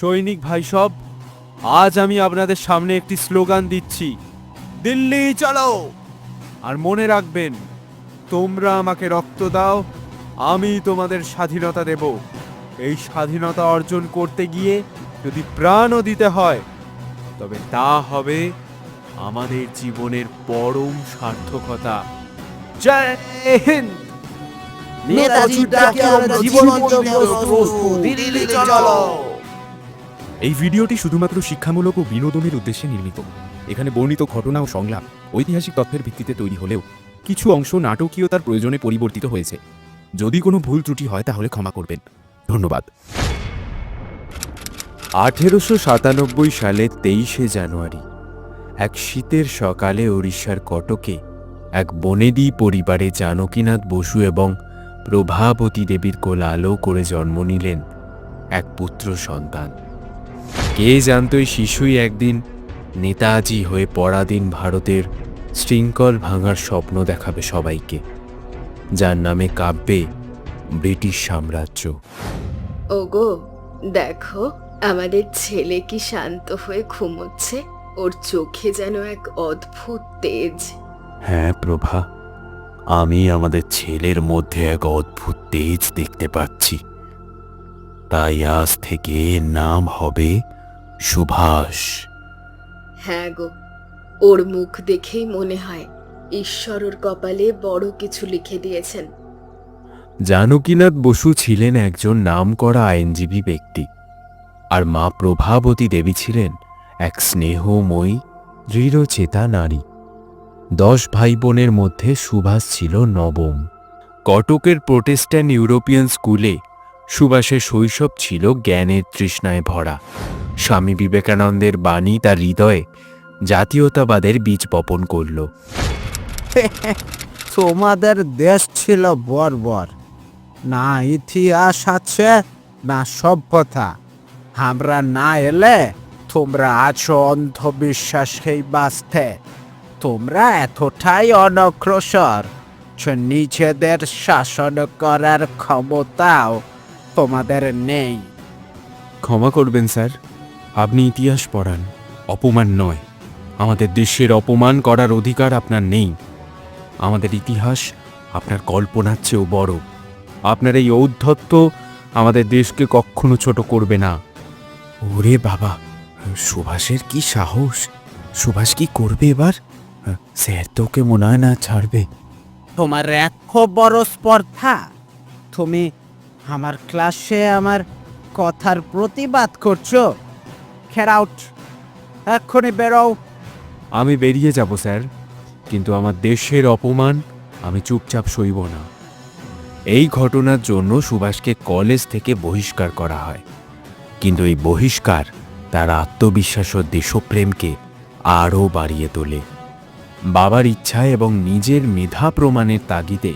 সৈনিক ভাই সব আজ আমি আপনাদের সামনে একটি স্লোগান দিচ্ছি। দিল্লি চলো আর মনে রাখবেন তোমরা আমাকে রক্ত দাও আমি তোমাদের স্বাধীনতা দেব। এই স্বাধীনতা অর্জন করতে গিয়ে যদি প্রাণও দিতে হয় তবে তা হবে আমাদের জীবনের পরম সার্থকতা। জয় হিন্দ! নেতাজির ডাকে আমরা জীবন দিল্লি চলো এই ভিডিওটি শুধুমাত্র শিক্ষামূলক ও বিনোদনের উদ্দেশ্যে নির্মিত। এখানে বর্ণিত ঘটনা ও সংলাপ ঐতিহাসিক তথ্যের ভিত্তিতে তৈরি হলেও কিছু অংশ নাটকীয়তার প্রয়োজনে পরিবর্তিত হয়েছে। যদি কোনো ভুল ত্রুটি হয় তাহলে ক্ষমা করবেন। ধন্যবাদ। আঠেরোশো সাতানব্বই সালে তেইশে জানুয়ারি, এক শীতের সকালে ওড়িশার কটকে এক বনেদি পরিবারে জানকীনাথ বসু এবং প্রভাবতী দেবীর কোল আলো করে জন্ম নিলেন এক পুত্র সন্তান। কে জানত এই শিশুই একদিন নেতাজি হয়ে পরাধীন ভারতের শৃঙ্খল ভাঙার স্বপ্ন দেখাবে সবাইকে যার নামে কাব্যে ব্রিটিশ সাম্রাজ্য। ওগো দেখো আমাদের ছেলে কি শান্ত হয়ে ঘুমোচ্ছে? ওর চোখে যেন এক অদ্ভুত তেজ। হ্যাঁ প্রভা আমি আমাদের ছেলের মধ্যে এক অদ্ভুত তেজ দেখতে পাচ্ছি। তাই আজ থেকে নাম হবে সুভাষ। হ্যাঁ গো ওর মুখ দেখেই মনে হয় ঈশ্বর ওর কপালে বড় কিছু লিখে দিয়েছেন। জানকীনাথ বসু ছিলেন একজন নামকরা আইনজীবী ব্যক্তি আর মা প্রভাবতী দেবী ছিলেন এক স্নেহময়ী দৃঢ়চেতা নারী। দশ ভাই বোনের মধ্যে সুভাষ ছিল নবম। কটকের প্রোটেস্ট্যান্ট ইউরোপিয়ান স্কুলে সুভাষের শৈশব ছিল জ্ঞানের তৃষ্ণায় ভরা। স্বামী বিবেকানন্দের বাণী তার হৃদয়ে জাতীয়তাবাদের বীজ বপন করল। তোমাদের দেশ ছিল বর্বর। না ইতিহাস আছে না সভ্যতা। আমরা না এলে তোমরা আছো অন্ধবিশ্বাসেই বাঁচতে। তোমরা এতটাই অনগ্রসর নিজেদের শাসন করার ক্ষমতাও তোমাদের নেই। ক্ষমা করবেন স্যার। আপনি ইতিহাস পড়ান, অপমান নয়। আমাদের দেশের অপমান করার অধিকার আপনার নেই। আমাদের ইতিহাস আপনার কল্পনার চেয়েও বড়। আপনার এই ঔদ্ধত্য আমাদের দেশকে কখনো ছোট করবে না। ওরে বাবা, সুভাষের কি সাহস? সুভাষ কি করবে এবার? স্যার তোকে মনে হয় না ছাড়বে। তোমার এত বড় স্পর্ধা। তুমি আমার ক্লাসে আমার কথার প্রতিবাদ করছ। খেরাউট এক্ষুনি বেরোও আমি বেরিয়ে যাব, স্যার। কিন্তু আমার দেশের অপমান, আমি চুপচাপ সইব না। এই ঘটনার জন্য সুভাষকে কলেজ থেকে বহিষ্কার করা হয়। কিন্তু এই বহিষ্কার তার আত্মবিশ্বাস ও দেশপ্রেমকে আরও বাড়িয়ে তোলে। বাবার ইচ্ছা এবং নিজের মেধা প্রমাণের তাগিদে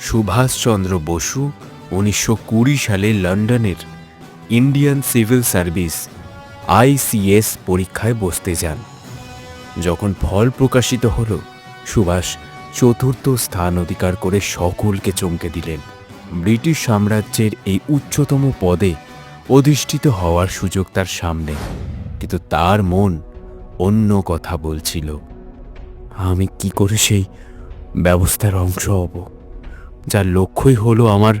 সুভাষচন্দ্র বসু উনিশশো কুড়ি সালে লন্ডনের ইন্ডিয়ান সিভিল সার্ভিস আইসিএস পরীক্ষায় বসতে যান। যখন ফল প্রকাশিত হল, সুভাষ চতুর্থ স্থান অধিকার করে সকলকে চমকে দিলেন। ব্রিটিশ সাম্রাজ্যের এই উচ্চতম পদে অধিষ্ঠিত হওয়ার সুযোগ তার সামনে, কিন্তু তার মন অন্য কথা বলছিল। আমি কি করে সেই ব্যবস্থার অংশ হব, যার লক্ষ্যই হলো আমার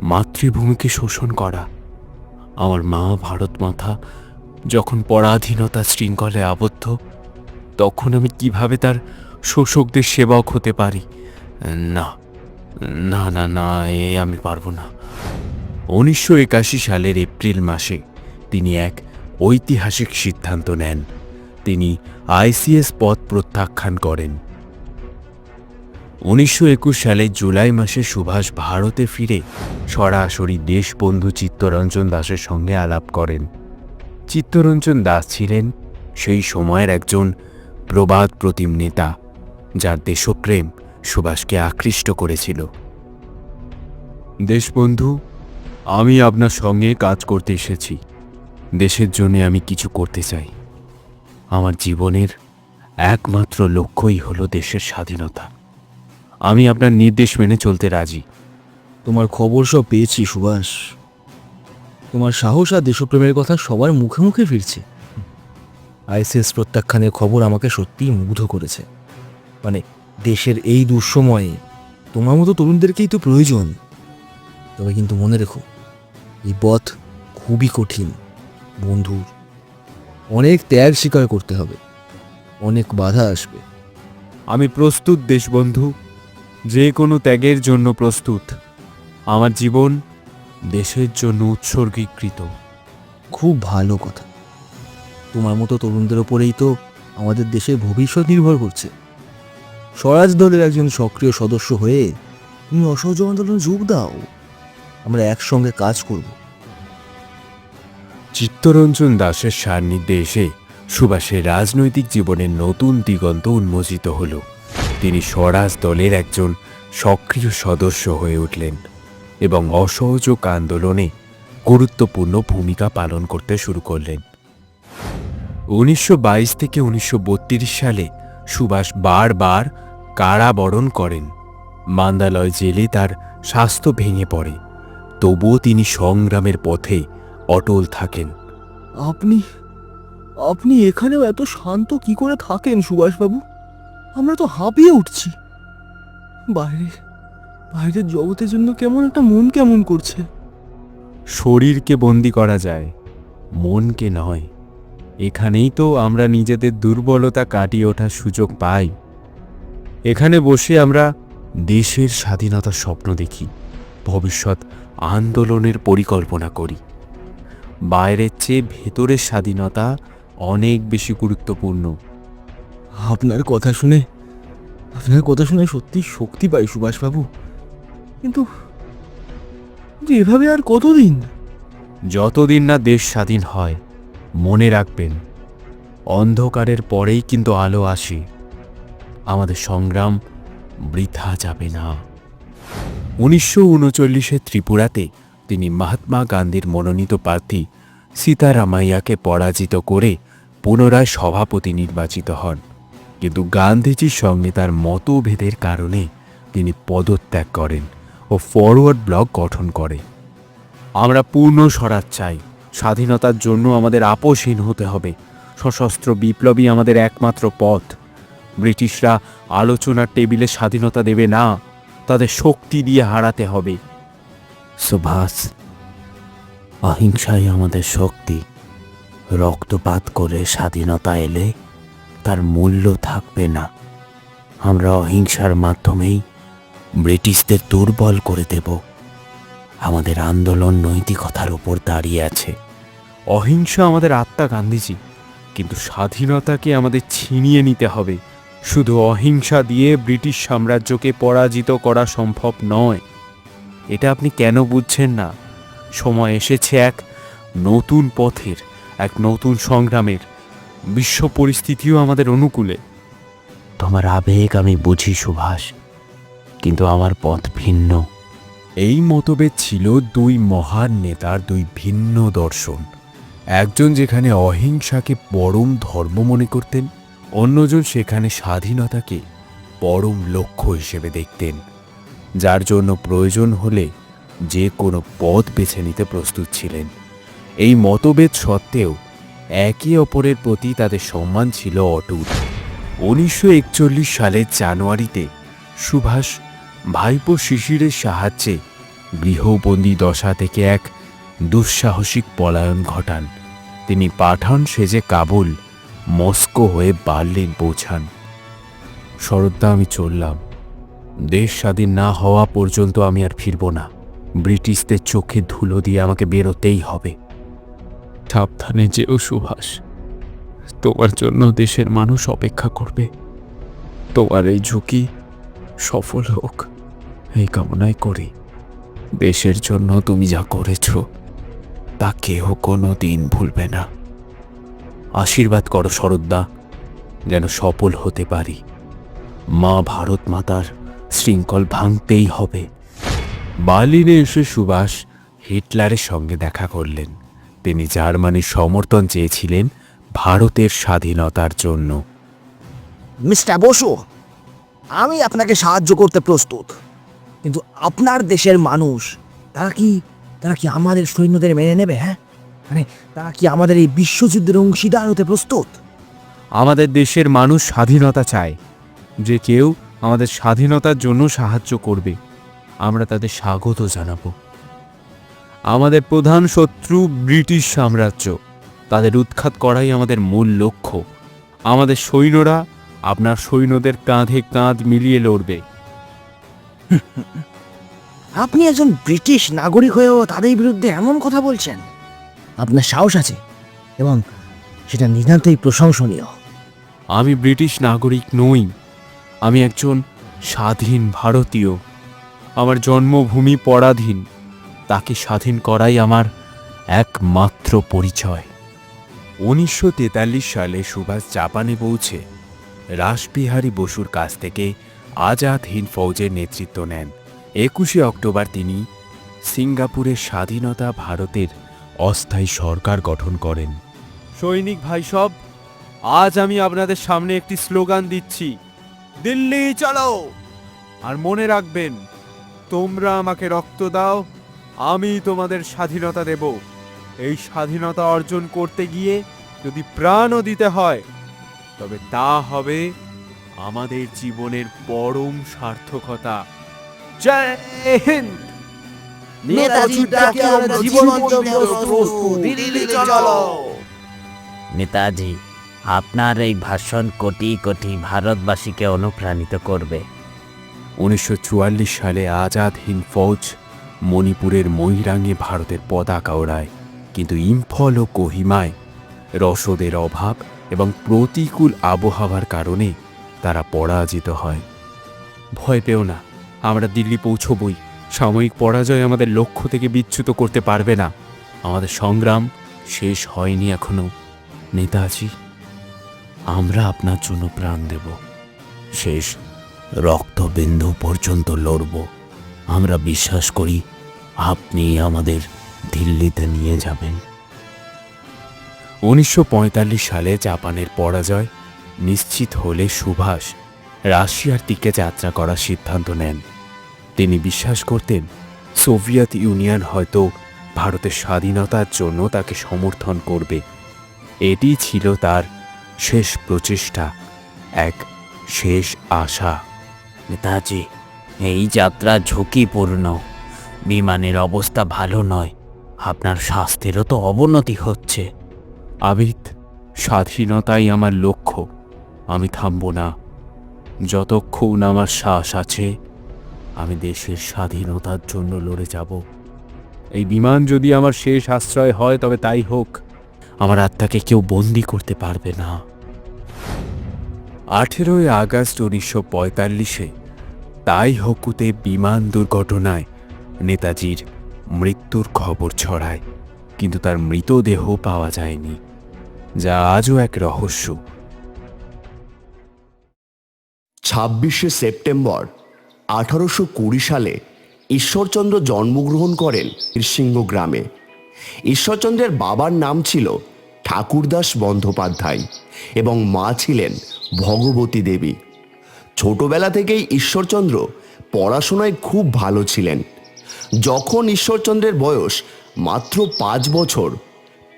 মাতৃভূমিকে শোষণ করা। আমার মা ভারত মাতা যখন পরাধীনতা শৃঙ্খলে আবদ্ধ, তখন আমি কীভাবে তার শোষকদের সেবক হতে পারি? না না না না, এ আমি পারব না। উনিশশো একাশি সালের এপ্রিল মাসে তিনি এক ঐতিহাসিক সিদ্ধান্ত নেন। তিনি আইসিএস পদ প্রত্যাখ্যান করেন। উনিশশো একুশ সালে জুলাই মাসে সুভাষ ভারতে ফিরে সরাসরি দেশবন্ধু চিত্তরঞ্জন দাসের সঙ্গে আলাপ করেন। চিত্তরঞ্জন দাস ছিলেন সেই সময়ের একজন প্রবাদ প্রতিম নেতা, যার দেশপ্রেম সুভাষকে আকৃষ্ট করেছিল। দেশবন্ধু, আমি আপনার সঙ্গে কাজ করতে এসেছি। দেশের জন্য আমি কিছু করতে চাই। আমার জীবনের একমাত্র লক্ষ্যই হলো দেশের স্বাধীনতা। আমি আপনার নির্দেশ মেনে চলতে রাজি। তোমার খবর সব পেয়েছি সুভাষ। তোমার সাহস আর দেশপ্রেমের কথা সবার মুখে মুখে ফিরছে। আইসিএস প্রত্যাখ্যানের খবর আমাকে সত্যিই মুগ্ধ করেছে। মানে দেশের এই দুঃসময়ে তোমার মতো তরুণদেরকেই তো প্রয়োজন। তবে কিন্তু মনে রেখো, এই পথ খুবই কঠিন, বন্ধুর। অনেক ত্যাগ স্বীকার করতে হবে, অনেক বাধা আসবে। আমি প্রস্তুত, দেশবন্ধু। যে কোনো ত্যাগের জন্য প্রস্তুত। আমার জীবন দেশের জন্য উৎসর্গীকৃত। খুব ভালো কথা। তোমার মতো তরুণদের ওপরেই তো আমাদের দেশের ভবিষ্যৎ নির্ভর করছে। স্বরাজ দলের একজন সক্রিয় সদস্য হয়ে তুমি অসহযোগ আন্দোলনে যোগ দাও। আমরা একসঙ্গে কাজ করব। চিত্তরঞ্জন দাসের সান্নিধ্যে এসে সুভাষের রাজনৈতিক জীবনের নতুন দিগন্ত উন্মোচিত হল। তিনি স্বরাজ দলের একজন সক্রিয় সদস্য হয়ে উঠলেন। এবং অসহযোগ আন্দোলনে গুরুত্বপূর্ণ ভূমিকা পালন করতে শুরু করলেন। উনিশশো বাইশ থেকে উনিশশো সালে সুভাষ বারবার কারাবরণ করেন। মান্দালয় জেলে তার স্বাস্থ্য ভেঙে পড়ে। তবুও তিনি সংগ্রামের পথে অটল থাকেন। আপনি আপনি এখানেও এত শান্ত কি করে থাকেন সুভাষবাবু? আমরা তো হাঁপিয়ে উঠছি। বাইরে বাইরের জগতের জন্য কেমন একটা মন কেমন করছে। শরীরকে বন্দি করা যায় মনকে নয়। এখানেই তো আমরা নিজেদের দুর্বলতা কাটিয়ে ওঠার সুযোগ পাই। এখানে বসে আমরা দেশের স্বাধীনতার স্বপ্ন দেখি ভবিষ্যৎ আন্দোলনের পরিকল্পনা করি। বাইরের চেয়ে ভেতরের স্বাধীনতা অনেক বেশি গুরুত্বপূর্ণ। আপনার কথা শুনে আপনার কথা শুনে সত্যি শক্তি পাই সুভাষবাবু। কিন্তু কিন্তু এভাবে আর কতদিন? যতদিন না দেশ স্বাধীন হয়, মনে রাখবেন, অন্ধকারের পরেই কিন্তু আলো আসে। আমাদের সংগ্রাম বৃথা যাবে না। উনিশশো উনচল্লিশে ত্রিপুরাতে তিনি মহাত্মা গান্ধীর মনোনীত প্রার্থী সীতারামাইয়াকে পরাজিত করে পুনরায় সভাপতি নির্বাচিত হন। কিন্তু গান্ধীজির সঙ্গে তার মতভেদের কারণে তিনি পদত্যাগ করেন। ও ফরওয়ার্ড ব্লক গঠন করে। আমরা পূর্ণ স্বরাজ চাই। স্বাধীনতার জন্য আমাদের আপোষহীন হতে হবে। সশস্ত্র বিপ্লবী আমাদের একমাত্র পথ। ব্রিটিশরা আলোচনার টেবিলে স্বাধীনতা দেবে না, তাদের শক্তি দিয়ে হারাতে হবে। সুভাষ, অহিংসাই আমাদের শক্তি। রক্তপাত করে স্বাধীনতা এলে তার মূল্য থাকবে না। আমরা অহিংসার মাধ্যমেই ব্রিটিশদের দুর্বল করে দেব। আমাদের আন্দোলন নৈতিকতার উপর দাঁড়িয়ে আছে। অহিংসা আমাদের আত্মা গান্ধীজি। কিন্তু স্বাধীনতাকে আমাদের ছিনিয়ে নিতে হবে। শুধু অহিংসা দিয়ে ব্রিটিশ সাম্রাজ্যকে পরাজিত করা সম্ভব নয়। এটা আপনি কেন বুঝছেন না? সময় এসেছে এক নতুন পথের এক নতুন সংগ্রামের। বিশ্ব পরিস্থিতিও আমাদের অনুকূলে। তোমার আবেগ আমি বুঝি সুভাষ। কিন্তু আমার পথ ভিন্ন। এই মতভেদ ছিল দুই মহান নেতার দুই ভিন্ন দর্শন। একজন যেখানে অহিংসাকে পরম ধর্ম মনে করতেন, অন্যজন সেখানে স্বাধীনতাকে পরম লক্ষ্য হিসেবে দেখতেন। যার জন্য প্রয়োজন হলে যে কোনো পথ বেছে নিতে প্রস্তুত ছিলেন। এই মতভেদ সত্ত্বেও একে অপরের প্রতি তাদের সম্মান ছিল অটুট। উনিশশো একচল্লিশ সালের জানুয়ারিতে সুভাষ ভাইপো শিশিরের সাহায্যে গৃহবন্দী দশা থেকে এক দুঃসাহসিক পলায়ন ঘটান। তিনি পাঠান সেজে কাবুল মস্কো হয়ে বার্লিন পৌঁছান। শরদ্দা আমি চললাম। দেশ স্বাধীন না হওয়া পর্যন্ত আমি আর ফিরব না। ব্রিটিশদের চোখে ধুলো দিয়ে আমাকে বেরোতেই হবে। সাবধানে যেও, সুভাষ। তোমার জন্য দেশের মানুষ অপেক্ষা করবে। তোমার এই ঝুঁকি সফল হোক। এই কামনাই করি। দেশের জন্য তুমি যা করেছ, তা কেহ কোনো দিন ভুলবে না। আশীর্বাদ করো শরদ্দা যেন সফল হতে পারি। মা ভারত মাতার শৃঙ্খল ভাঙতেই হবে। বার্লিনে এসে সুভাষ হিটলারের সঙ্গে দেখা করলেন। তিনি জার্মানির সমর্থন চেয়েছিলেন ভারতের স্বাধীনতার জন্য। মিস্টার বসু, আমি আপনাকে সাহায্য করতে প্রস্তুত। কিন্তু আপনার দেশের মানুষ, তারা কি তারা কি আমাদের সৈন্যদের মেনে নেবে হ্যাঁ? মানে তারা কি আমাদের এই বিশ্বযুদ্ধের অংশীদার হতে প্রস্তুত? আমাদের দেশের মানুষ স্বাধীনতা চায়, যে কেউ আমাদের স্বাধীনতার জন্য সাহায্য করবে। আমরা তাদের স্বাগত জানাব। আমাদের প্রধান শত্রু ব্রিটিশ সাম্রাজ্য, তাদের উৎখাত করাই আমাদের মূল লক্ষ্য। আমাদের সৈন্যরা আপনার সৈন্যদের কাঁধে কাঁধ মিলিয়ে লড়বে। আপনি একজন ব্রিটিশ নাগরিক হয়েও তাদের বিরুদ্ধে এমন কথা বলছেন? আপনার সাহস আছে এবং সেটা নিতান্তই প্রশংসনীয়। আমি ব্রিটিশ নাগরিক নই আমি একজন স্বাধীন ভারতীয়। আমার জন্মভূমি পরাধীন তাকে স্বাধীন করাই আমার একমাত্র পরিচয়। উনিশশো তেতাল্লিশ সালে সুভাষ জাপানে পৌঁছে রাসবিহারী বসুর কাছ থেকে আজাদ হিন্দ ফৌজের নেতৃত্ব নেন। একুশে অক্টোবর তিনি সিঙ্গাপুরের স্বাধীনতা ভারতের অস্থায়ী সরকার গঠন করেন। সৈনিক ভাই সব, আজ আমি আপনাদের সামনে একটি স্লোগান দিচ্ছি। দিল্লি চলো আর মনে রাখবেন, তোমরা আমাকে রক্ত দাও, আমি তোমাদের স্বাধীনতা দেব। এই স্বাধীনতা অর্জন করতে গিয়ে যদি প্রাণও দিতে হয়, তবে তা হবে আমাদের জীবনের পরম সার্থকতা। জয় হিন্দ! নেতাজির ডাকে আমরা জীবন্ত দিল্লি চলো। নেতাজি আপনার এই ভাষণ কোটি কোটি ভারতবাসীকে অনুপ্রাণিত করবে। উনিশশো চুয়াল্লিশ সালে আজাদ হিন্দ ফৌজ মণিপুরের ময়ূরাঙ্গে ভারতের পতাকা ওড়ায়। কিন্তু ইম্ফল ও কোহিমায় রসদের অভাব এবং প্রতিকূল আবহাওয়ার কারণে তারা পরাজিত হয়। ভয় পেও না আমরা দিল্লি পৌঁছবই। সাময়িক পরাজয় আমাদের লক্ষ্য থেকে বিচ্যুত করতে পারবে না। আমাদের সংগ্রাম শেষ হয়নি এখনও। নেতাজি আমরা আপনার জন্য প্রাণ দেব। শেষ রক্তবিন্দু পর্যন্ত লড়ব। আমরা বিশ্বাস করি আপনি আমাদের দিল্লিতে নিয়ে যাবেন। উনিশশো পঁয়তাল্লিশ সালে জাপানের পরাজয় নিশ্চিত হলে সুভাষ রাশিয়ার দিকে যাত্রা করার সিদ্ধান্ত নেন। তিনি বিশ্বাস করতেন সোভিয়েত ইউনিয়ন হয়তো ভারতের স্বাধীনতার জন্য তাকে সমর্থন করবে। এটি ছিল তার শেষ প্রচেষ্টা এক শেষ আশা। নেতাজি এই যাত্রা ঝুঁকিপূর্ণ। বিমানের অবস্থা ভালো নয়। আপনার স্বাস্থ্যেরও তো অবনতি হচ্ছে। আবিদ স্বাধীনতাই আমার লক্ষ্য। আমি থামব না। যতক্ষণ আমার শ্বাস আছে, আমি দেশের স্বাধীনতার জন্য লড়ে যাব। এই বিমান যদি আমার শেষ আশ্রয় হয়, তবে তাই হোক, আমার আত্মাকে কেউ বন্দি করতে পারবে না। আঠেরোই আগস্ট উনিশশো পঁয়তাল্লিশে, তাই হকুতে বিমান দুর্ঘটনায় নেতাজির মৃত্যুর খবর ছড়ায়, কিন্তু তার মৃতদেহ পাওয়া যায়নি, যা আজও এক রহস্য। ছাব্বিশে সেপ্টেম্বর আঠারোশো কুড়ি সালে ঈশ্বরচন্দ্র জন্মগ্রহণ করেন সিংহ গ্রামে। ঈশ্বরচন্দ্রের বাবার নাম ছিল ঠাকুরদাস বন্দ্যোপাধ্যায় এবং মা ছিলেন ভগবতী দেবী। ছোটবেলা থেকেই ঈশ্বরচন্দ্র পড়াশোনায় খুব ভালো ছিলেন। যখন ঈশ্বরচন্দ্রের বয়স মাত্র পাঁচ বছর,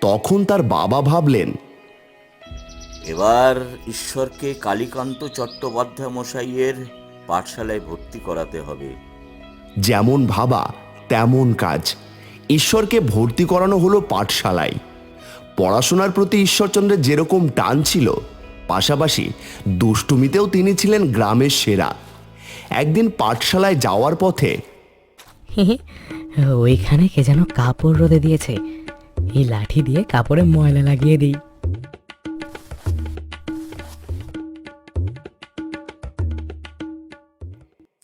তখন তার বাবা ভাবলেন এবার ঈশ্বরকে কালীকান্ত চট্টোপাধ্যায় মশাইয়ের পাঠশালায় ভর্তি করাতে হবে। যেমন ভাবা তেমন কাজ। ঈশ্বরকে ভর্তি করানো হলো পাঠশালায়। পড়াশোনার প্রতি ঈশ্বরচন্দ্রের যেরকম টান ছিল পাশাপাশি দুষ্টুমিতেও তিনি ছিলেন গ্রামের সেরা। একদিন পাঠশালায় যাওয়ার পথে ওইখানে কে যেন কাপড় রোদে দিয়েছে। এই লাঠি দিয়ে কাপড়ে ময়লা লাগিয়ে দিই।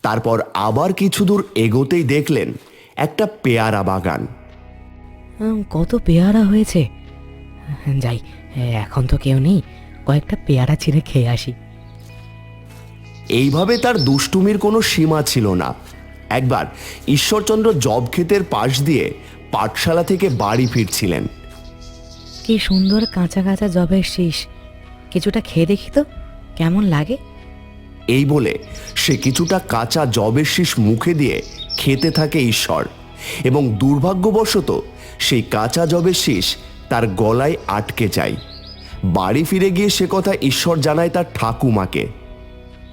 তারপর আবার কিছু দূর এগোতেই দেখলেন একটা পেয়ারা বাগান। কত পেয়ারা হয়েছে? যাই এখন তো কেউ নেই কয়েকটা পেয়ারা ছিঁড়ে খেয়ে আসি। এইভাবে তার দুষ্টুমির কোনো সীমা ছিল না। একবার ঈশ্বরচন্দ্র জব ক্ষেতের পাশ দিয়ে পাঠশালা থেকে বাড়ি ফিরছিলেন। কি সুন্দর কাঁচা কাঁচা জবের শীষ। কিছুটা খেয়ে দেখি তো কেমন লাগে? এই বলে সে কিছুটা কাঁচা জবের শীষ মুখে দিয়ে খেতে থাকে ঈশ্বর। এবং দুর্ভাগ্যবশত সেই কাঁচা জবের শীষ তার গলায় আটকে যায়। বাড়ি ফিরে গিয়ে সে কথা ঈশ্বর জানায় তার ঠাকুমাকে।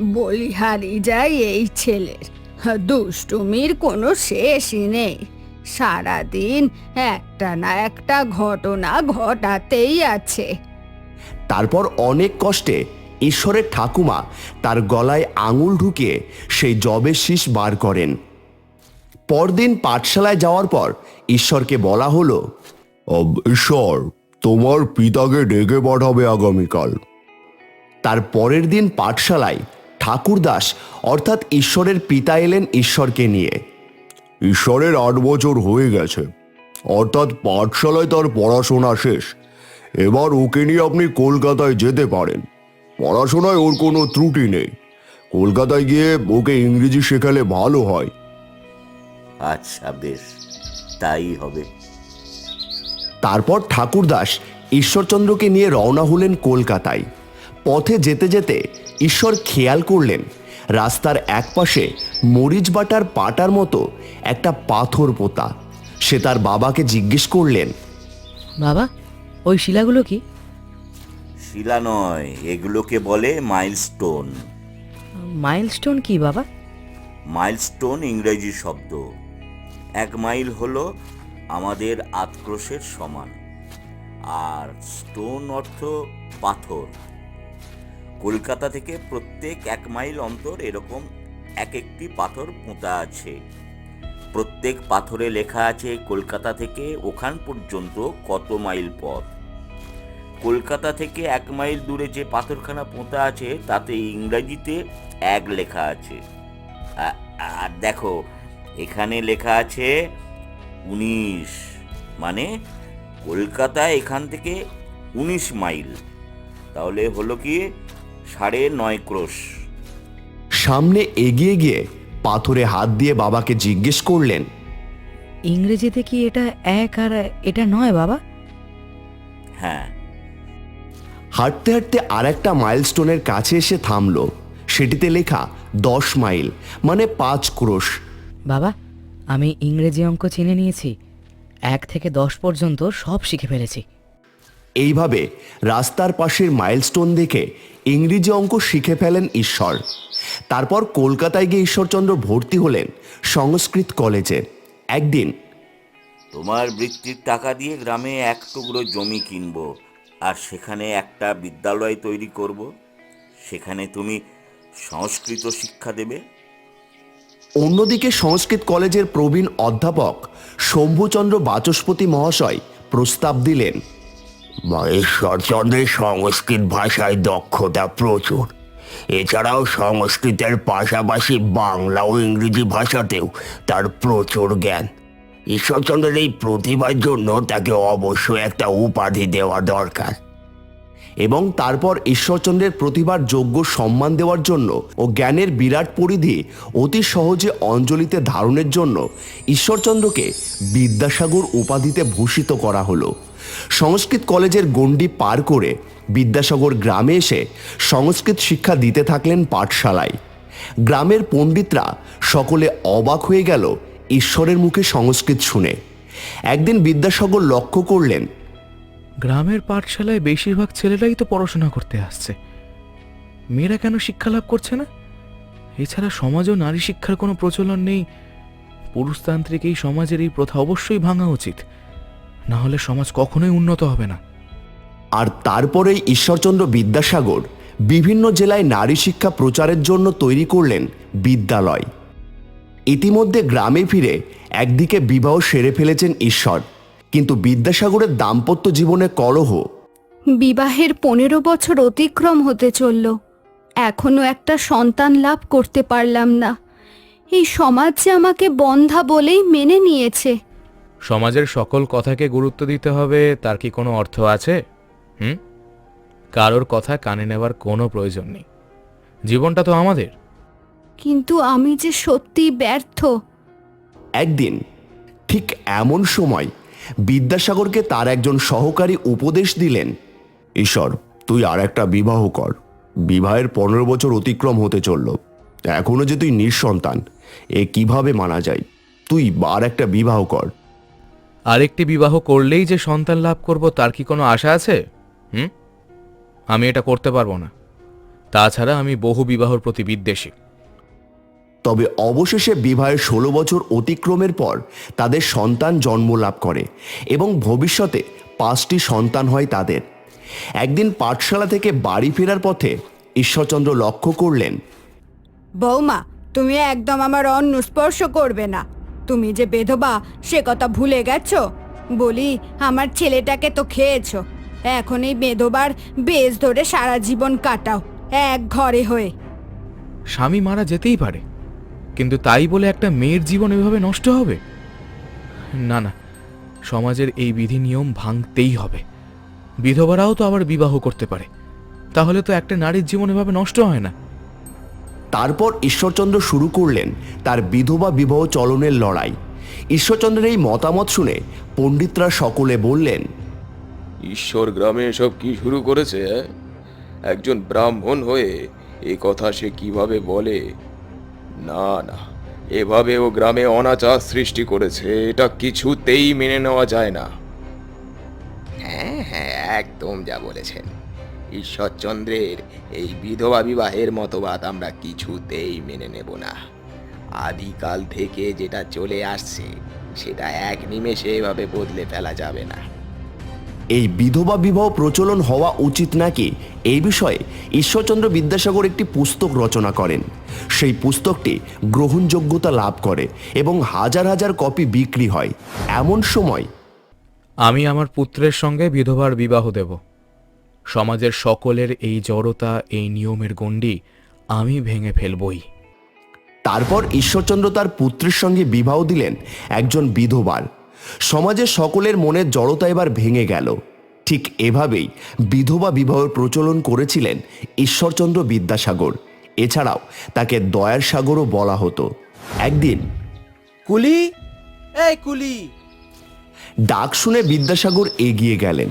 বলিহারি যায় এই ছেলের। দুষ্টুমির কোনো শেষই নেই। সারাদিন একটা না একটা ঘটনা ঘটাতেই আছে। তারপর অনেক কষ্টে ঈশ্বরের ঠাকুমা তার গলায় আঙুল ঢুকিয়ে সেই জবের শীষ বার করেন। পরদিন পাঠশালায় যাওয়ার পর ঈশ্বরকে বলা হলো ঈশ্বর তোমার পিতাকে ডেকে পাঠাবে আগামীকাল। তার পরের দিন পাঠশালায় ঠাকুরদাস অর্থাৎ ঈশ্বরের পিতা এলেন ঈশ্বরকে নিয়ে। ঈশ্বরের আট বছর হয়ে গেছে। অর্থাৎ পাঠশালায় তার পড়াশোনা শেষ। এবার ওকে নিয়ে আপনি কলকাতায় যেতে পারেন। পড়াশোনায় ওর কোনো ত্রুটি নেই। কলকাতায় গিয়ে ওকে ইংরেজি শেখালে ভালো হয়। আচ্ছা বেশ। তাই হবে। তারপর ঠাকুরদাস ঈশ্বরচন্দ্রকে নিয়ে রওনা হলেন কলকাতায়। পথে যেতে যেতে ঈশ্বর খেয়াল করলেন রাস্তার একপাশে মরিচ বাটার পাটার মতো একটা পাথর পোতা। সে তার বাবাকে জিজ্ঞেস করলেন বাবা ওই শিলাগুলো কি? শিলা নয় এগুলোকে বলে মাইলস্টোন। মাইলস্টোন কি বাবা? মাইলস্টোন ইংরেজি শব্দ। এক মাইল হলো আমাদের আতক্রোশের সমান আর স্টোন অর্থ পাথর। কলকাতা থেকে প্রত্যেক এক মাইল অন্তর এরকম এক একটি পাথর পোঁতা আছে। প্রত্যেক পাথরে লেখা আছে কলকাতা থেকে ওখান পর্যন্ত কত মাইল পথ। কলকাতা থেকে এক মাইল দূরে যে পাথরখানা পোঁতা আছে তাতে ইংরাজিতে এক লেখা আছে। আর দেখো এখানে লেখা আছে উনিশ মানে কলকাতা এখান থেকে উনিশ মাইল। তাহলে হলো কি সাড়ে নয় ক্রোশ। সামনে এগিয়ে গিয়ে পাথরে হাত দিয়ে বাবাকে জিজ্ঞেস করলেন ইংরেজিতে কি এটা এক আর এটা নয় বাবা? হ্যাঁ হাঁটতে হাঁটতে আর একটা মাইলস্টোনের কাছে এসে থামলো। সেটিতে লেখা দশ মাইল মানে পাঁচ ক্রোশ। বাবা আমি ইংরেজি অঙ্ক চিনে নিয়েছি। এক থেকে দশ পর্যন্ত সব শিখে ফেলেছি। এইভাবে রাস্তার পাশের মাইলস্টোন দেখে ইংরেজি অঙ্ক শিখে ফেলেন ঈশ্বর। তারপর কলকাতায় গিয়ে ঈশ্বরচন্দ্র ভর্তি হলেন সংস্কৃত কলেজে। একদিন তোমার বৃত্তির টাকা দিয়ে গ্রামে এক টুকরো জমি কিনবো। আর সেখানে একটা বিদ্যালয় তৈরি করব। সেখানে তুমি সংস্কৃত শিক্ষা দেবে। অন্যদিকে সংস্কৃত কলেজের প্রবীণ অধ্যাপক শম্ভুচন্দ্র বাচস্পতি মহাশয় প্রস্তাব দিলেন মহেশ্বরচন্দ্রের সংস্কৃত ভাষায় দক্ষতা প্রচুর। এছাড়াও সংস্কৃতের পাশাপাশি বাংলা ও ইংরেজি ভাষাতেও তার প্রচুর জ্ঞান। ঈশ্বরচন্দ্রের এই প্রতিভার জন্য তাকে অবশ্যই একটা উপাধি দেওয়া দরকার। এবং তারপর ঈশ্বরচন্দ্রের প্রতিভার যোগ্য সম্মান দেওয়ার জন্য ও জ্ঞানের বিরাট পরিধি অতি সহজে অঞ্জলিতে ধারণের জন্য ঈশ্বরচন্দ্রকে বিদ্যাসাগর উপাধিতে ভূষিত করা হলো। সংস্কৃত কলেজের গণ্ডি পার করে বিদ্যাসাগর গ্রামে এসে সংস্কৃত শিক্ষা দিতে থাকলেন পাঠশালায়। গ্রামের পণ্ডিতরা সকলে অবাক হয়ে গেল ঈশ্বরের মুখে সংস্কৃত শুনে। একদিন বিদ্যাসাগর লক্ষ্য করলেন গ্রামের পাঠশালায় বেশিরভাগ ছেলেরাই তো পড়াশোনা করতে আসছে। মেয়েরা কেন শিক্ষা লাভ করছে না? এছাড়া সমাজও নারী শিক্ষার কোনো প্রচলন নেই। পুরুষতান্ত্রিক এই সমাজের এই প্রথা অবশ্যই ভাঙা উচিত। না হলে সমাজ কখনোই উন্নত হবে না। আর তারপরেই ঈশ্বরচন্দ্র বিদ্যাসাগর বিভিন্ন জেলায় নারী শিক্ষা প্রচারের জন্য তৈরি করলেন বিদ্যালয়। ইতিমধ্যে গ্রামে ফিরে একদিকে বিবাহ সেরে ফেলেছেন ঈশ্বর। কিন্তু বিদ্যাসাগরের দাম্পত্য জীবনে কলহ। বিবাহের পনেরো বছর অতিক্রম হতে চলল। এখনও একটা সন্তান লাভ করতে পারলাম না। এই সমাজ যে আমাকে বন্ধা বলেই মেনে নিয়েছে। সমাজের সকল কথাকে গুরুত্ব দিতে হবে তার কি কোনো অর্থ আছে? হুম? কারোর কথা কানে নেবার কোনো প্রয়োজন নেই। জীবনটা তো আমাদের। কিন্তু আমি যে সত্যি ব্যর্থ। একদিন ঠিক এমন সময় বিদ্যাসাগরকে তার একজন সহকারী উপদেশ দিলেন ঈশ্বর তুই আর একটা বিবাহ কর। বিবাহের পনেরো বছর অতিক্রম হতে চলল। এখনও যে তুই নিঃসন্তান এ কীভাবে মানা যায়? তুই আর একটা বিবাহ কর। আরেকটি বিবাহ করলেই যে সন্তান লাভ করব তার কি কোনো আশা আছে? হুম? আমি এটা করতে পারব না। তাছাড়া আমি বহু বিবাহর প্রতি বিদ্বেষী। তবে অবশেষে বিবাহের ষোলো বছর অতিক্রমের পর তাদের সন্তান জন্ম লাভ করে এবং ভবিষ্যতে পাঁচটি সন্তান হয় তাদের। একদিন পাঠশালা থেকে বাড়ি ফেরার পথে ঈশ্বরচন্দ্র লক্ষ্য করলেন বৌমা তুমি একদম আমার অন্ন স্পর্শ করবে না। তুমি যে বেধবা সে কথা ভুলে গেছো? বলি আমার ছেলেটাকে তো খেয়েছো। এখন এই বেধবার বেশ ধরে সারা জীবন কাটাও এক ঘরে হয়ে। স্বামী মারা যেতেই পারে। কিন্তু তাই বলে একটা মেয়ের জীবন এভাবে নষ্ট হবে? না না সমাজের এই বিধি নিয়ম ভাঙতেই হবে। বিধবারাও তো আবার বিবাহ করতে পারে। তাহলে তো একটা নারীর জীবন এভাবে নষ্ট হয় না। তারপর ঈশ্বরচন্দ্র শুরু করলেন তার বিধবা বিবাহ চলনের লড়াই। ঈশ্বরচন্দ্রের এই মতামত শুনে পণ্ডিতরা সকলে বললেন ঈশ্বর গ্রামে এসব কি শুরু করেছে একজন ব্রাহ্মণ হয়ে এ কথা সে কীভাবে বলে না না, এভাবে ও গ্রামে অনাচার সৃষ্টি করেছে, এটা কিছুতেই মেনে নেওয়া যায় না। হ্যাঁ হ্যাঁ একদম যা বলেছেন। ঈশ্বরচন্দ্রের এই বিধবা বিবাহের মতবাদ আমরা কিছুতেই মেনে নেব না। আদিকাল থেকে যেটা চলে আসছে, সেটা এক নিমেষে এভাবে বদলে ফেলা যাবে না। এই বিধবা বিবাহ প্রচলন হওয়া উচিত নাকি? এই বিষয়ে ঈশ্বরচন্দ্র বিদ্যাসাগর একটি পুস্তক রচনা করেন। সেই পুস্তকটি গ্রহণযোগ্যতা লাভ করে এবং হাজার হাজার কপি বিক্রি হয়। এমন সময় আমি আমার পুত্রের সঙ্গে বিধবার বিবাহ দেব। সমাজের সকলের এই জড়তা এই নিয়মের গণ্ডি আমি ভেঙে ফেলবই। তারপর ঈশ্বরচন্দ্র তার পুত্রের সঙ্গে বিবাহ দিলেন একজন বিধবার। সমাজের সকলের মনের জড়তা এবার ভেঙে গেল। ঠিক এভাবেই বিধবা বিবাহের প্রচলন করেছিলেন ঈশ্বরচন্দ্র বিদ্যাসাগর। এছাড়াও তাকে দয়ার সাগরও বলা হতো। একদিন কুলি? এই কুলি! ডাক শুনে বিদ্যাসাগর এগিয়ে গেলেন।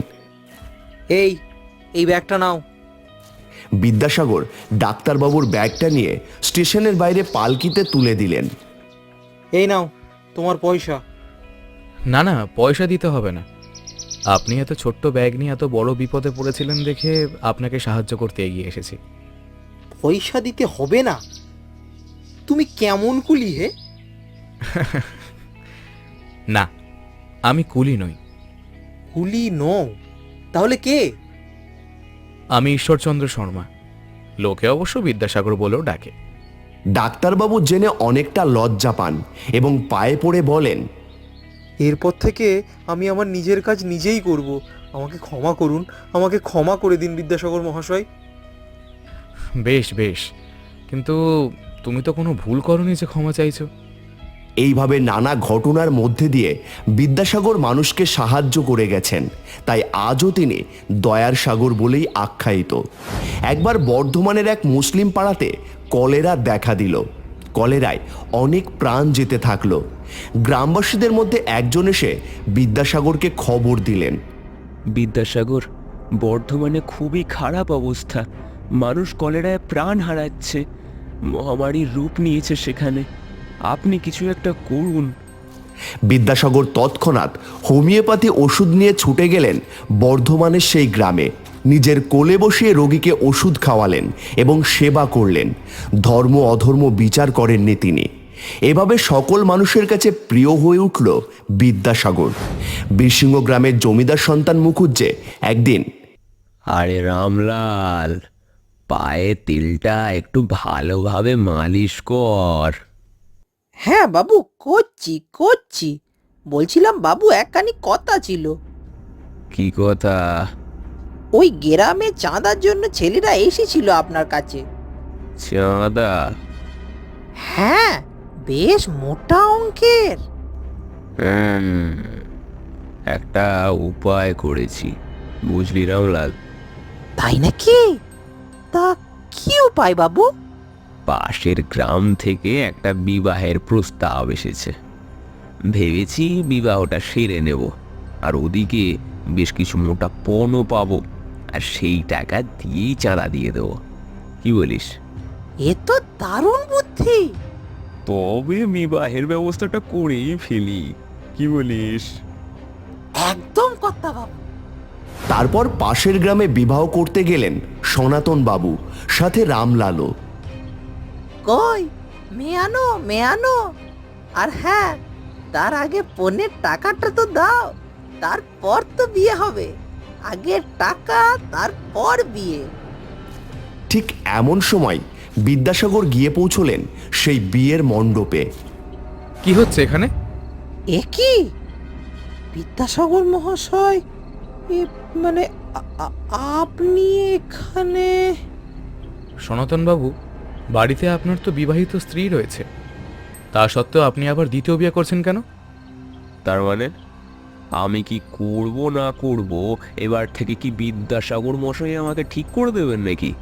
এই এই ব্যাগটা নাও। বিদ্যাসাগর ডাক্তারবাবুর ব্যাগটা নিয়ে স্টেশনের বাইরে পালকিতে তুলে দিলেন। এই নাও তোমার পয়সা। না না পয়সা দিতে হবে না। আপনি এত ছোট্ট ব্যাগ নিয়ে এত বড় বিপদে পড়েছিলেন দেখে আপনাকে সাহায্য করতে এগিয়ে এসেছি। পয়সা দিতে হবে না? তুমি কেমন কুলি হে? না আমি কুলি নই। কুলি নও তাহলে কে? আমি ঈশ্বরচন্দ্র শর্মা। লোকে অবশ্য বিদ্যাসাগর বলেও ডাকে। ডাক্তারবাবু জেনে অনেকটা লজ্জা পান এবং পায়ে পড়ে বলেন এরপর থেকে আমি আমার নিজের কাজ নিজেই করব। আমাকে ক্ষমা করুন আমাকে ক্ষমা করে দিন বিদ্যাসাগর মহাশয়। বেশ বেশ। কিন্তু তুমি তো কোনো ভুল করনি যে ক্ষমা চাইছো। এইভাবে নানা ঘটনার মধ্যে দিয়ে বিদ্যাসাগর মানুষকে সাহায্য করে গেছেন। তাই আজও তিনি দয়ার সাগর বলেই আখ্যায়িত। একবার বর্ধমানের এক মুসলিম পাড়াতে কলেরা দেখা দিল। কলেরায় অনেক প্রাণ যেতে থাকল। গ্রামবাসীদের মধ্যে একজন এসে বিদ্যাসাগরকে খবর দিলেন। বিদ্যাসাগর বর্ধমানে খুবই খারাপ অবস্থা। মানুষ কলেরায় প্রাণ হারাচ্ছে। মহামারীর রূপ নিয়েছে সেখানে। আপনি কিছু একটা করুন। বিদ্যাসাগর তৎক্ষণাৎ হোমিওপ্যাথি ওষুধ নিয়ে ছুটে গেলেন বর্ধমানের সেই গ্রামে। নিজের কোলে বসিয়ে রোগীকে ওষুধ খাওয়ালেন এবং সেবা করলেন। ধর্ম অধর্ম বিচার করেননি তিনি। এভাবে সকল মানুষের কাছে প্রিয় হয়ে উঠল বিদ্যাসাগর। বীরসিংহ গ্রামের জমিদার সন্তান মুখুজ্জে একদিন আরে রামলাল পায়ে তিলটা একটু ভালোভাবে মালিশ কর। হ্যাঁ বাবু করছি করছি। বলছিলাম বাবু একখানি কথা ছিল। কি কথা? ওই গ্রামে চাঁদার জন্য ছেলেরা এসেছিল আপনার কাছে। চাঁদা? হ্যাঁ বেশ মোটা অঙ্কের। হুম, একটা উপায় করেছি বুঝলি রামলাল? তাই নাকি? তা কি উপায় বাবু? পাশের গ্রাম থেকে একটা বিবাহের প্রস্তাব এসেছে। ভেবেছি বিবাহটা সেরে নেব আর ওদিকে বেশ কিছু মোটা পণও পাবো। আর সেই টাকা দিয়েই চাঁদা দিয়ে দেবো। কি বলিস? এ তো দারুণ বুদ্ধি। তবে বিবাহের ব্যবস্থাটা করেই ফেলি। কি বলিস? একদম কর্তা বাবু তারপর পাশের গ্রামে বিবাহ করতে গেলেন সনাতন বাবু সাথে রামলালও। কই? মেয়ানো মেয়ানো। আর হ্যাঁ তার আগে পণের টাকাটা তো দাও তারপর তো বিয়ে হবে। আগে টাকা তারপর বিয়ে। ঠিক এমন সময় বিদ্যাসাগর গিয়ে পৌঁছলেন সেই বিয়ের মণ্ডপে। কি হচ্ছে এখানে? এ কি? বিদ্যাসাগর মহাশয় এ মানে আ- আ- আপনি এখানে? সনাতনবাবু বাড়িতে আপনার তো বিবাহিত স্ত্রী রয়েছে। তা সত্ত্বেও আপনি আবার দ্বিতীয় বিয়ে করছেন কেন? তার মানে? আমি কি করব না করব? এবার থেকে কি বিদ্যাসাগর মশাই আমাকে ঠিক করে দেবেন নাকি?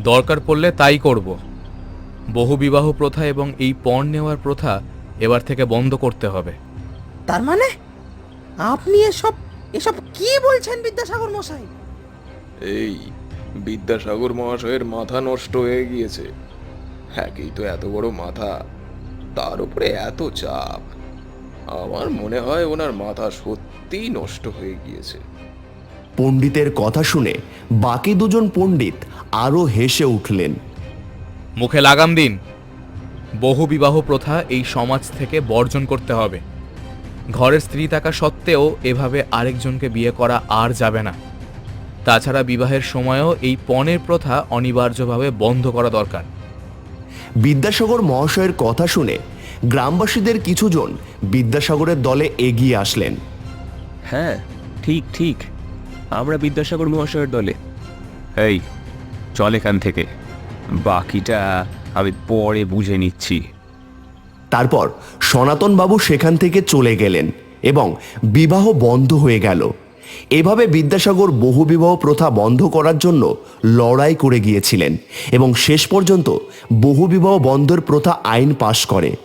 দরকার পড়লে তাই করব। বহু বিবাহ প্রথা এবং এই পণ নেওয়ার প্রথা এবার থেকে বন্ধ করতে হবে। তার মানে? আপনি এসব এসব কি বলছেন বিদ্যাসাগর মশাই? এই বিদ্যাসাগর মহাশয়ের মাথা নষ্ট হয়ে গিয়েছে। একেই তো এত বড় মাথা। তার উপরে এত চাপ। আমার মনে হয় ওনার মাথা সত্যিই নষ্ট হয়ে গিয়েছে। পণ্ডিতের কথা শুনে বাকি দুজন পণ্ডিত আরও হেসে উঠলেন। মুখে লাগাম দিন। বহু বিবাহ প্রথা এই সমাজ থেকে বর্জন করতে হবে। ঘরের স্ত্রী থাকা সত্ত্বেও এভাবে আরেকজনকে বিয়ে করা আর যাবে না। তাছাড়া বিবাহের সময়ও এই পণের প্রথা অনিবার্যভাবে বন্ধ করা দরকার। বিদ্যাসাগর মহাশয়ের কথা শুনে গ্রামবাসীদের কিছুজন বিদ্যাসাগরের দলে এগিয়ে আসলেন। হ্যাঁ ঠিক ঠিক। আমরা বিদ্যাসাগর মহাশয়ের দলে। এই চল এখান থেকে। বাকিটা আমি পরে বুঝে নিচ্ছি। তারপর সনাতন বাবু সেখান থেকে চলে গেলেন এবং বিবাহ বন্ধ হয়ে গেল। এভাবে বিদ্যাসাগর বহুবিবাহ প্রথা বন্ধ করার জন্য লড়াই করে গিয়েছিলেন এবং শেষ পর্যন্ত বহুবিবাহ বন্ধের প্রথা আইন পাশ করে।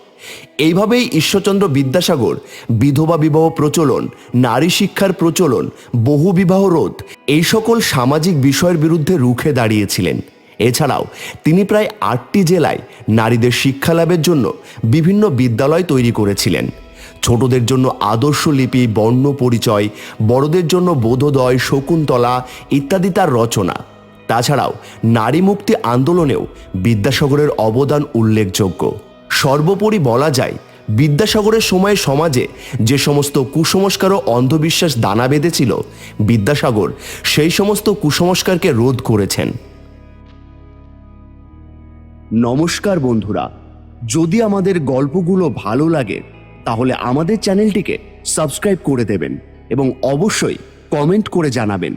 এইভাবেই ঈশ্বরচন্দ্র বিদ্যাসাগর বিধবা বিবাহ প্রচলন, নারী শিক্ষার প্রচলন বহুবিবাহ রোধ এই সকল সামাজিক বিষয়ের বিরুদ্ধে রুখে দাঁড়িয়েছিলেন। এছাড়াও তিনি প্রায় আটটি জেলায় নারীদের শিক্ষা লাভের জন্য বিভিন্ন বিদ্যালয় তৈরি করেছিলেন। ছোটদের জন্য আদর্শ লিপি, বর্ণ পরিচয়, বড়দের জন্য বোধোদয়, শকুন্তলা ইত্যাদি তার রচনা। তাছাড়াও নারী মুক্তি আন্দোলনেও বিদ্যাসাগরের অবদান উল্লেখযোগ্য। সর্বোপরি বলা যায়, বিদ্যাসাগরের সময়ে সমাজে যে সমস্ত কুসংস্কার ও অন্ধবিশ্বাস দানা বেঁধেছিল, বিদ্যাসাগর সেই সমস্ত কুসংস্কারকে রোধ করেছেন। নমস্কার বন্ধুরা, যদি আমাদের গল্পগুলো ভালো লাগে, তাহলে আমাদের চ্যানেলটিকে সাবস্ক্রাইব করে দেবেন এবং অবশ্যই কমেন্ট করে জানাবেন।